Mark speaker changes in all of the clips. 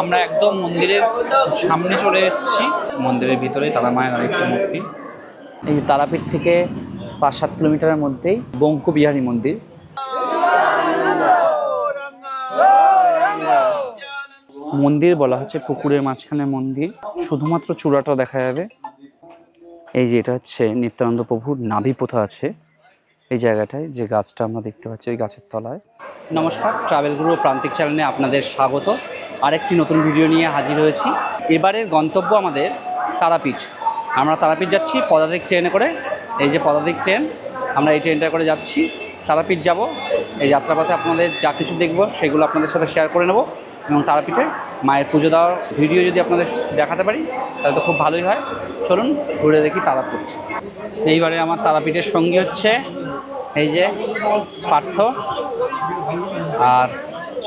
Speaker 1: আমরা একদম মন্দিরের সামনে চলে এসেছি। মন্দিরের ভিতরে তারা মায়ের আরেকটা মূর্তি। এই তারাপীঠ থেকে পাঁচ সাত কিলোমিটারের মধ্যেই বঙ্কু বিহারী মন্দির। মন্দির বলা হচ্ছে পুকুরের মাঝখানে মন্দির। শুধুমাত্র চূড়াটা দেখা যাবে। এই যে এটা হচ্ছে নিত্যানন্দ প্রভুর নাভি পোথা আছে এই জায়গাটায়, যে গাছটা আমরা দেখতে পাচ্ছি ওই গাছের তলায়। নমস্কার, ট্রাভেল গুরু প্রান্তিক চ্যানেলে আপনাদের স্বাগত। আরেকটি নতুন ভিডিও নিয়ে হাজির হয়েছি। এবারের গন্তব্য আমাদের তারাপীঠ। আমরা তারাপীঠ যাচ্ছি, পদাতিক ট্রেনে করে। এই যে পদাতিক ট্রেন, আমরা এই ট্রেনটা করে যাচ্ছি। তারাপীঠ যাব। এই যাত্রাপথে আপনাদের যা কিছু দেখব, সেগুলো আপনাদের সাথে শেয়ার করে নেব এবং তারাপীঠে মায়ের পুজো দেওয়ার ভিডিও যদি আপনাদের দেখাতে পারি, তাহলে তো খুব ভালোই হয়। চলুন ঘুরে দেখি তারাপীঠ। এইবারে আমার তারাপীঠের সঙ্গী হচ্ছে এই যে পার্থ আর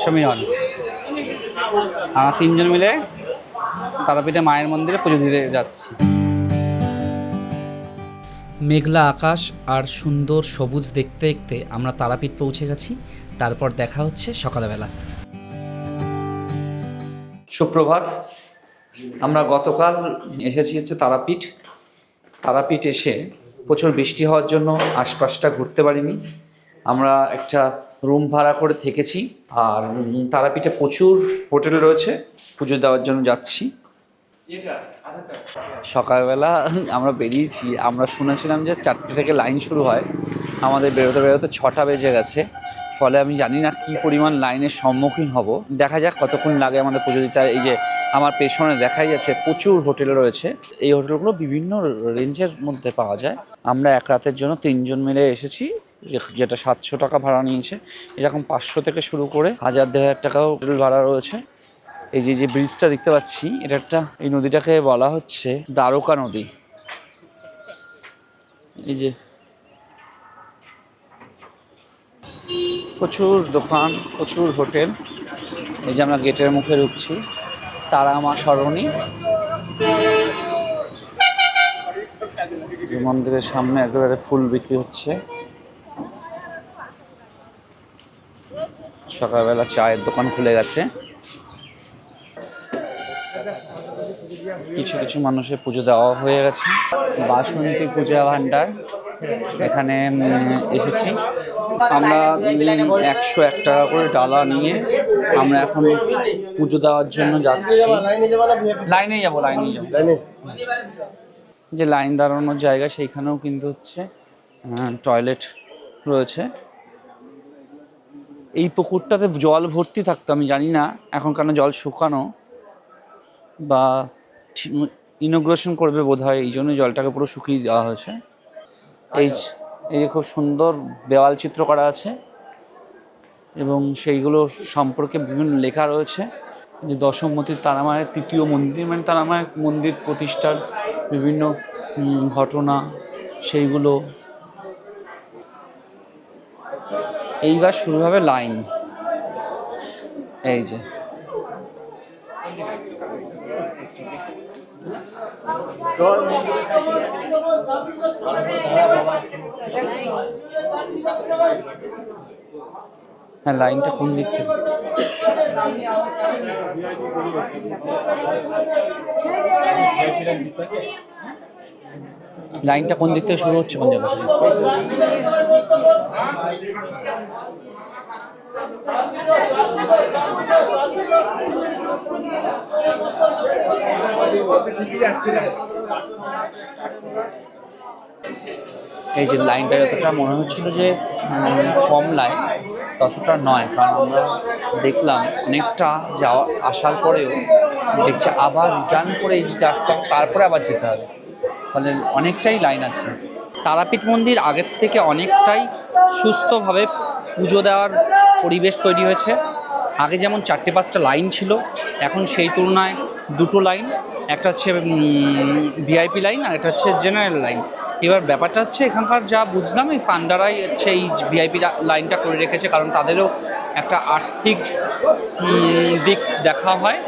Speaker 1: সমীরন আমরা তিনজন মিলে তারাপীঠে মায়ের মন্দিরে পুজো দিতে যাচ্ছি।
Speaker 2: মেঘলা আকাশ আর সুন্দর সবুজ দেখতে দেখতে আমরা তারাপীঠ পৌঁছে গেছি। তারপর দেখা হচ্ছে সকালবেলা।
Speaker 1: সুপ্রভাত আমরা গতকাল এসেছি হচ্ছে তারাপীঠ। তারাপীঠ এসে প্রচুর বৃষ্টি হওয়ার জন্য আশপাশটা ঘুরতে পারিনি। আমরা একটা রুম ভাড়া করে থেকেছি আর তারাপীঠে প্রচুর হোটেল রয়েছে। পুজো দেওয়ার জন্য যাচ্ছি। সকালবেলা আমরা বেরিয়েছি। আমরা শুনেছিলাম যে চারটে থেকে লাইন শুরু হয়। আমাদের বেরোতে বেরোতে ছটা বেজে গেছে। ফলে আমি জানি না কী পরিমাণ লাইনের সম্মুখীন হব। দেখা যাক কতক্ষণ লাগে আমাদের পুজো দিতে। এই যে আমার পেছনে দেখাই যাচ্ছে প্রচুর হোটেল রয়েছে। এই হোটেলগুলো বিভিন্ন রেঞ্জের মধ্যে পাওয়া যায়। আমরা এক রাতের জন্য তিনজন মিলে এসেছি। যেটা সাতশো টাকা ভাড়া নিয়েছে, এরকম পাঁচশো থেকে শুরু করে হাজার, দেড় হাজার টাকাও হোটেল ভাড়া রয়েছে। এই যে যে ব্রিজটা দেখতে পাচ্ছি, এটা একটা, এই নদীটাকে বলা হচ্ছে দ্বারকা নদী। এই যে, প্রচুর দোকান, প্রচুর হোটেল। এই যে আমরা গেটের মুখে ঢুকছি তারা মা সরণি মন্দিরের সামনে একেবারে ফুল বিক্রি হচ্ছে। সকালবেলা চায়ের দোকান খুলে গেছে। কিছু কিছু মানুষের পুজো দেওয়া হয়ে গেছে। বাসন্তী পূজা ভাণ্ডার এখানে এসেছি। আমরা একশো এক টাকা করে ডালা নিয়ে আমরা এখন পুজো দেওয়ার জন্য যাচ্ছি। লাইনে যাব লাইনে যাব। যে লাইন দাঁড়ানোর জায়গা সেইখানেও কিন্তু হচ্ছে টয়লেট রয়েছে। এই পুকুরটাতে জল ভর্তি থাকতো, আমি জানি না এখন কেন জল শুকানো বা ইনোগ্রেশন করবে বোধ হয় এই জন্য জলটাকে পুরো শুকিয়ে দেওয়া হয়েছে। এই এই যে খুব সুন্দর দেওয়াল চিত্র করা আছে এবং সেইগুলো সম্পর্কে বিভিন্ন লেখা রয়েছে। যে দশমতীর তারামায়ের, তৃতীয় মন্দির মানে তারামায়ের মন্দির প্রতিষ্ঠার বিভিন্ন ঘটনা, সেইগুলো এইবার শুরু হবে লাইন এই যে হ্যাঁ লাইনটা কোন দিক থেকে লাইনটা কোন দিক থেকে শুরু হচ্ছে কোন জায়গা এই যে লাইনটা যতটা মনে হচ্ছিল যে কম লাইন, ততটা নয়, কারণ আমরা দেখলাম অনেকটা যাওয়া, আসার পরেও দেখছি আবার রিটার্ন করে এইদিকে আসতে হবে, তারপরে আবার যেতে হবে। ফলে অনেকটাই লাইন আছে। তারাপীঠ মন্দির আগের থেকে অনেকটাই সুস্থভাবে পুজো দেওয়ার পরিবেশ তৈরি হয়েছে। আগে যেমন চারটে পাঁচটা লাইন ছিল, এখন সেই তুলনায় দুটো লাইন একটা হচ্ছে ভিআইপি লাইন আর একটা হচ্ছে জেনারেল লাইন এবার ব্যাপারটা হচ্ছে এখানকার যা বুঝলাম, এই পান্ডারাই হচ্ছে এই ভিআইপি লাইনটা করে রেখেছে, কারণ তাদেরও একটা আর্থিক দিক দেখা হয়।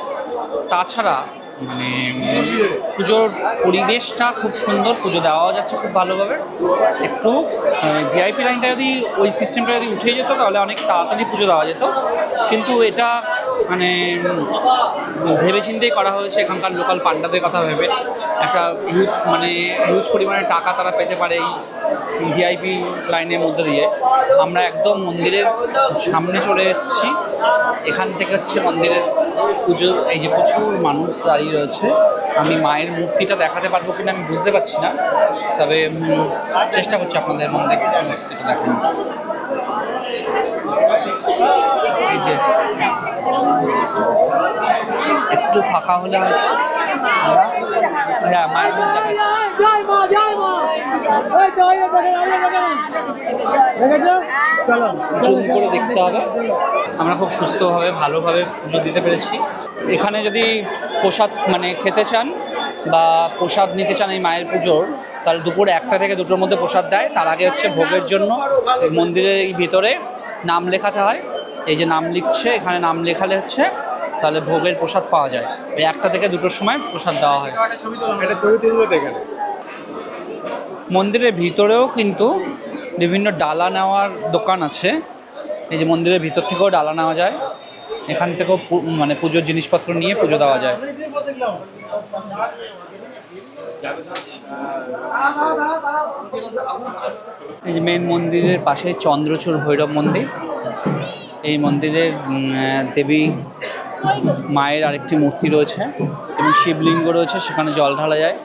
Speaker 1: তাছাড়া মানে পুজোর পরিবেশটা খুব সুন্দর, পুজো দেওয়া যাচ্ছে খুব ভালোভাবে। একটু ভিআইপি লাইনটা যদি, ওই সিস্টেমটা যদি উঠে যেত, তাহলে অনেক তাড়াতাড়ি পুজো দেওয়া যেত। কিন্তু এটা মানে ভেবে চিন্তেই করা হয়েছে এখানকার লোকাল পান্ডাদের কথা ভেবে। একটা হিউজ মানে হিউজ পরিমাণে টাকা তারা পেতে পারে এই ভিআইপি লাইনের মধ্যে দিয়ে। আমরা একদম মন্দিরের সামনে চলে এসেছি। এখান থেকে হচ্ছে মন্দিরের পুজো, এই যে প্রচুর মানুষ দাঁড়িয়ে রয়েছে। আমি মায়ের মূর্তিটা দেখাতে পারব কিনা আমি বুঝতে পারছি না। তবে চেষ্টা করছি আপনাদের মন্দির মূর্তিটা দেখানোর। এই যে, একটু ফাঁকা হলে আমরা- হ্যাঁ মায়ের দেখাচ্ছি।
Speaker 3: ওই ওই ওই চলো।
Speaker 1: জুম করে দেখতে হবে। আমরা খুব সুস্থভাবে ভালোভাবে পুজো দিতে পেরেছি। এখানে যদি প্রসাদ মানে খেতে চান বা প্রসাদ নিতে চান এই মায়ের পুজোর তাহলে দুপুর একটা থেকে দুটোর মধ্যে প্রসাদ দেয়। তার আগে হচ্ছে ভোগের জন্য মন্দিরের এই ভিতরে নাম লেখাতে হয়। এই যে নাম লিখছে এখানে নাম লেখালে হচ্ছে তাহলে ভোগের প্রসাদ পাওয়া যায়। এই একটা থেকে দুটোর সময় প্রসাদ দেওয়া হয়।
Speaker 4: ছবি তুলবো
Speaker 1: মন্দিরের ভিতরেও কিন্তু বিভিন্ন ডালা নেওয়ার দোকান আছে। এই যে মন্দিরের ভিতর থেকেও ডালা নেওয়া যায়। এখান থেকেও মানে পুজোর জিনিসপত্র নিয়ে পুজো দেওয়া যায়। এই যে মেন মন্দিরের পাশে চন্দ্রচূড় ভৈরব মন্দির। এই মন্দিরের দেবী মায়ের আরেকটি মূর্তি রয়েছে এবং শিবলিঙ্গ রয়েছে, সেখানে জল ঢালা যায়।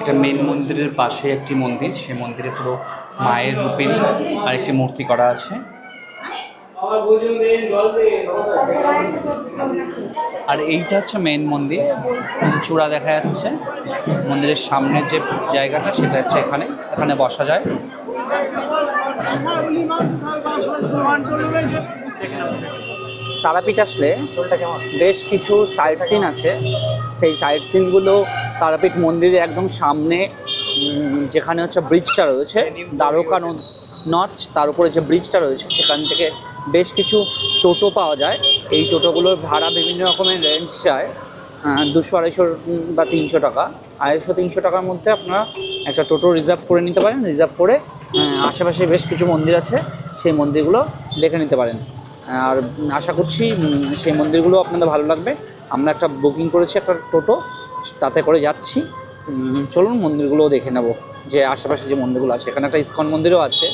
Speaker 1: এটা মেন মন্দিরের পাশে একটি মন্দির সে মন্দিরে পুরো মায়ের রূপেরই আরেকটি মূর্তি করা আছে। আর এইটা হচ্ছে মেন মন্দির চূড়া দেখা যাচ্ছে। মন্দিরের সামনের যে জায়গাটা, সেটা হচ্ছে এখানে এখানে বসা যায়। তারাপীঠ আসলে বেশ কিছু সাইট সিন আছে। সেই সাইট সিনগুলো তারাপীঠ মন্দিরের একদম সামনে যেখানে হচ্ছে ব্রিজটা রয়েছে, দ্বারকা নদ তার উপরে যে ব্রিজটা রয়েছে, সেখান থেকে বেশ কিছু টোটো পাওয়া যায়। এই টোটোগুলোর ভাড়া বিভিন্ন রকমের রেঞ্জ যায়। দুশো, আড়াইশো বা তিনশো টাকা। আড়াইশো, তিনশো টাকার মধ্যে আপনারা একটা টোটো রিজার্ভ করে নিতে পারেন। রিজার্ভ করে আশেপাশে বেশ কিছু মন্দির আছে। সেই মন্দিরগুলো দেখে নিতে পারেন। আর আশা করছি সেই মন্দিরগুলো আপনাদের ভালো লাগবে। আমরা একটা বুকিং করেছি, একটা টোটো, তাতে করে যাচ্ছি। চলুন মন্দিরগুলোও দেখে নেব, যে আশেপাশে যে মন্দিরগুলো আছে। এখানে একটা ইস্কন মন্দিরও আছে,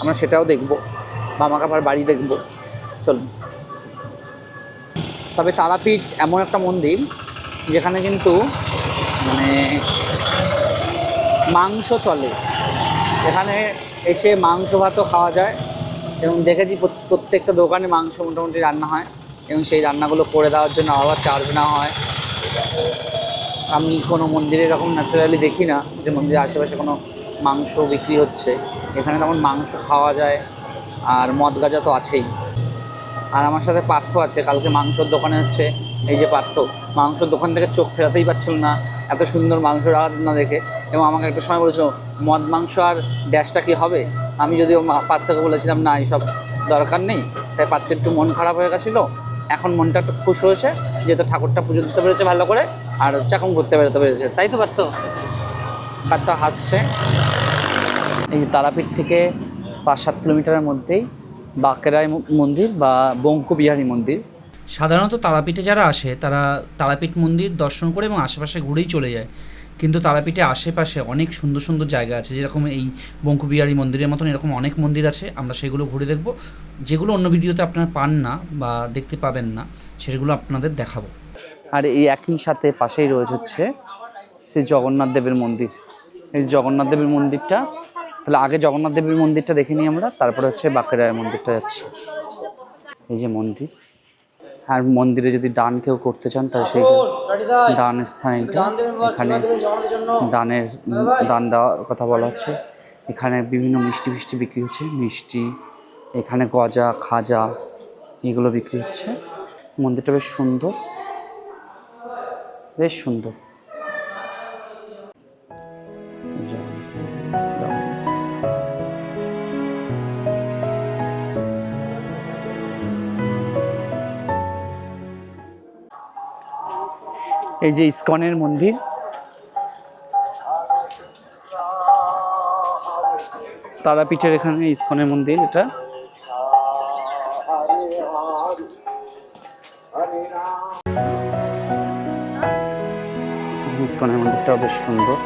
Speaker 1: আমরা সেটাও দেখব বামাকাপার বাড়ি দেখব। চলুন। তবে তারাপীঠ এমন একটা মন্দির, যেখানে কিন্তু মানে মাংস চলে। এখানে এসে মাংস ভাতও খাওয়া যায়। এবং দেখেছি প্রত- প্রত্যেকটা দোকানে মাংস মোটামুটি রান্না হয় এবং সেই রান্নাগুলো করে দেওয়ার জন্য আলাদা চার্জ নেওয়া হয়। আমি কোনো মন্দিরে এরকম ন্যাচারালি দেখি না যে মন্দিরের আশেপাশে কোনো মাংস বিক্রি হচ্ছে। এখানে তেমন মাংস খাওয়া যায় আর মদ গাজা তো আছেই। আর আমার সাথে পার্থ আছে, কালকে মাংসর দোকানে হচ্ছে, এই যে পার্থ, মাংসর দোকান থেকে চোখ ফেরাতেই পারছিল না, এত সুন্দর মাংস রান্না দেখে এবং আমাকে একটা সময় বলেছিল, মদ, মাংস আর ড্যাশটা কি হবে? আমি যদিও পাত্রকে বলেছিলাম, না, এইসব দরকার নেই। তাই পার্থ একটু মন খারাপ হয়ে গেছিল। এখন মনটা একটু খুশ হয়েছে, যেহেতু ঠাকুরটা পুজো দিতে পেরেছে ভালো করে, আর হচ্ছে এখন ঘুরতে বেরোতে পেরেছে। তাই তো পার্থ পার্থ হাসছে। এই তারাপীঠ থেকে পাঁচ সাত কিলোমিটারের মধ্যেই বাঁকেরাই মন্দির বা বঙ্কু বিহারী মন্দির।
Speaker 2: সাধারণত তারাপীঠে যারা আসে, তারা তারাপীঠ মন্দির দর্শন করে এবং আশেপাশে ঘুরেই চলে যায়। কিন্তু তারাপীঠে আশেপাশে অনেক সুন্দর সুন্দর জায়গা আছে, যেরকম এই বঙ্কুবিহারী মন্দিরের মতন এরকম অনেক মন্দির আছে, আমরা সেগুলো ঘুরে দেখব। যেগুলো অন্য ভিডিওতে আপনারা পান না বা দেখতে পাবেন না, সেগুলো আপনাদের দেখাবো।
Speaker 1: আর এই একই সাথে পাশেই রয়েছে হচ্ছে শ্রী জগন্নাথ দেবের মন্দির। এই জগন্নাথ দেবের মন্দিরটা, তাহলে আগে জগন্নাথ দেবের মন্দিরটা দেখে নিই আমরা, তারপরে হচ্ছে বাঁকেরায় মন্দিরটা যাচ্ছি। এই যে মন্দির। আর মন্দিরে যদি দান কেউ করতে চান তাহলে সেই দান স্থান এটা। এখানে দানের দান দেওয়ার কথা বলা হচ্ছে। এখানে বিভিন্ন মিষ্টি ফিষ্টি বিক্রি হচ্ছে। মিষ্টি এখানে গজা খাজা এগুলো বিক্রি হচ্ছে। মন্দিরটা বেশ সুন্দর। বেশ সুন্দর। এই যে ইস্কনের মন্দির। তারাপীঠের এখানে ইস্কনের মন্দির এটা। ইস্কনের মন্দিরটা বেশ সুন্দর।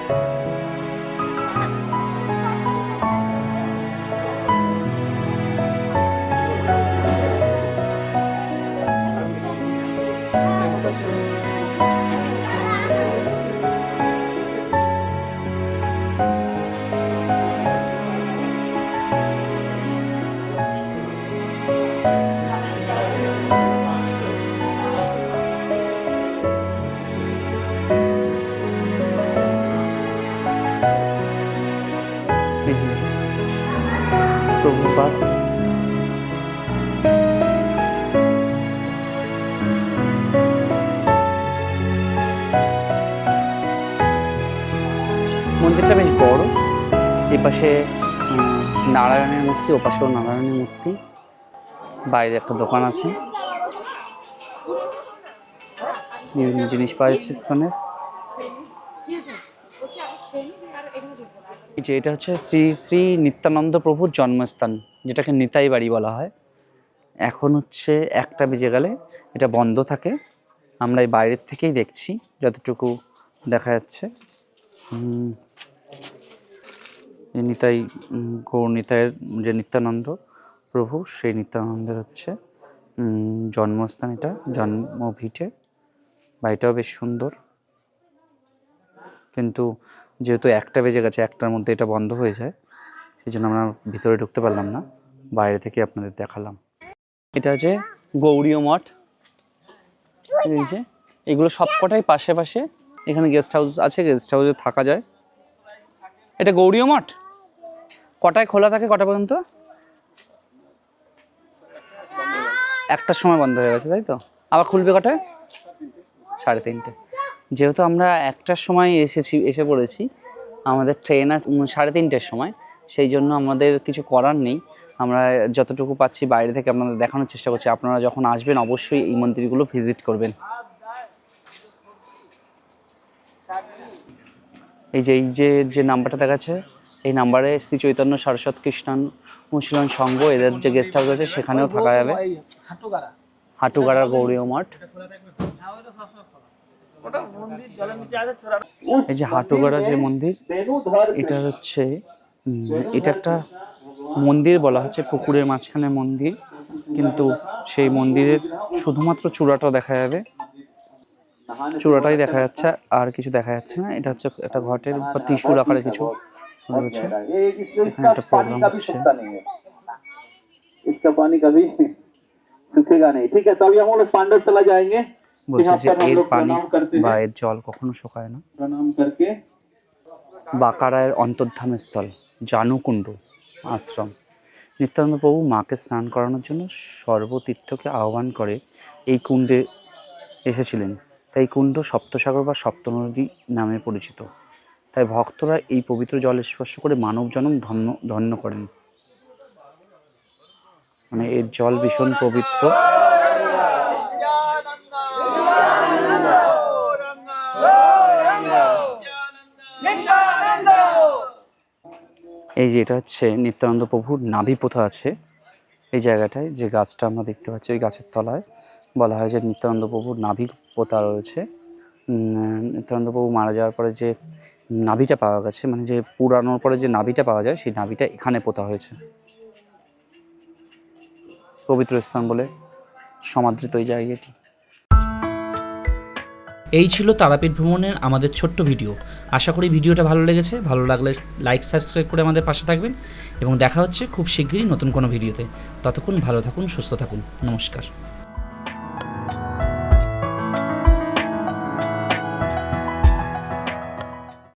Speaker 1: এই পাশে নারায়ণের মূর্তি ও পাশেও নারায়ণের মূর্তি। বাইরে একটা দোকান আছে। বিভিন্ন জিনিস পাওয়া যাচ্ছে ইস্কনের যে এটা হচ্ছে শ্রী শ্রী নিত্যানন্দ প্রভুর জন্মস্থান, যেটাকে নিতাই বাড়ি বলা হয়। এখন হচ্ছে একটা বেজে গেলে এটা বন্ধ থাকে। আমরা এই বাইরের থেকেই দেখছি, যতটুকু দেখা যাচ্ছে। নিতাই গৌর নিতাইয়ের যে নিত্যানন্দ প্রভু, সেই নিত্যানন্দের হচ্ছে জন্মস্থান এটা, জন্মভিটে। বাড়িটাও বেশ সুন্দর। কিন্তু যেহেতু একটা বেজে গেছে, একটার মধ্যে এটা বন্ধ হয়ে যায় সেই জন্য আমরা ভিতরে ঢুকতে পারলাম না, বাইরে থেকে আপনাদের দেখালাম। এটা হচ্ছে গৌরীয় মঠ, এই যে, এগুলো সবকটাই পাশে পাশে এখানে গেস্ট হাউস আছে গেস্ট হাউসে থাকা যায়। এটা গৌরীয় মঠ? কটায় খোলা থাকে? কটা পর্যন্ত? একটার সময় বন্ধ হয়ে গেছে, তাই তো? আবার খুলবে কটায়? সাড়ে তিনটে। যেহেতু আমরা একটার সময় এসেছি, এসে পড়েছি, আমাদের ট্রেন আছে সাড়ে তিনটের সময়, সেই জন্য আমাদের কিছু করার নেই। আমরা যতটুকু পাচ্ছি বাইরে থেকে আপনাদের দেখানোর চেষ্টা করছি। আপনারা যখন আসবেন, অবশ্যই এই মন্দিরগুলো ভিজিট করবেন। এই যে এই যে যে নাম্বারটা দেখাচ্ছে এই নাম্বারে শ্রী চৈতন্য সারস্বত খ্রিস্টান মুসলিম সংঘ, এদের যে গেস্ট হাউস আছে, সেখানেও থাকা যাবে। হাটুগাড়ার গৌরীয় মঠ। এই যে হাটুগাড়া যে মন্দির, এটা হচ্ছে এটা একটা মন্দির বলা হচ্ছে, পুকুরের মাঝখানে মন্দির, কিন্তু সেই মন্দিরের শুধুমাত্র চূড়াটা দেখা যাবে। চূড়াটাই দেখা যাচ্ছে, আর কিছু দেখা যাচ্ছে না। এটা হচ্ছে একটা ঘটের বা ত্রিশূল আকারে কিছু। রয়েছে এখানে একটা প্রোগ্রাম হচ্ছে
Speaker 5: इसका पानी कभी सूखेगा नहीं ठीक है तो अभी हम लोग पांडव तला जाएंगे
Speaker 1: বলছে
Speaker 5: यहाँ
Speaker 1: যে
Speaker 5: पर हम
Speaker 1: এর
Speaker 5: लोग
Speaker 1: পানি
Speaker 5: प्रणाम करते
Speaker 1: বা
Speaker 5: हैं
Speaker 1: এর জল কখনো শুকায় না
Speaker 5: प्रणाम करके
Speaker 1: বাঁকারায়ের অন্তর্ধাম স্থল জানুকুণ্ড আশ্রম নিত্যানন্দ প্রভু মাকে স্নান করানোর জন্য সর্বতীর্থকে আহ্বান করে এই কুণ্ডে এসেছিলেন তাই এই কুণ্ড সপ্তসাগর বা সপ্তনদী নামে পরিচিত তাই ভক্তরা এই পবিত্র জল স্পর্শ করে মানব জন্ম ধন্য ধন্য করেন। মানে এর জল ভীষণ পবিত্র। এই যে এটা হচ্ছে নিত্যানন্দ প্রভুর নাভি পোথা আছে এই জায়গাটায়, যে গাছটা আমরা দেখতে পাচ্ছি ওই গাছের তলায়। বলা হয় যে নিত্যানন্দ প্রভুর নাভি পোতা রয়েছে। উম, নিত্যানন্দ প্রভু মারা যাওয়ার পরে যে নাভিটা পাওয়া গেছে মানে যে পুরানোর পরে যে নাভিটা পাওয়া যায় সেই নাভিটা এখানে পোতা হয়েছে। পবিত্র স্থান বলে সমাদৃত এই জায়গাটি।
Speaker 2: এই ছিল তারাপীঠ ভ্রমণের আমাদের ছোট্ট ভিডিও। আশা করি ভিডিওটা ভালো লেগেছে। ভালো লাগলে লাইক সাবস্ক্রাইব করে আমাদের পাশে থাকবেন এবং দেখা হচ্ছে খুব শিগগিরই নতুন কোনো ভিডিওতে। ততক্ষণ ভালো থাকুন সুস্থ থাকুন। নমস্কার।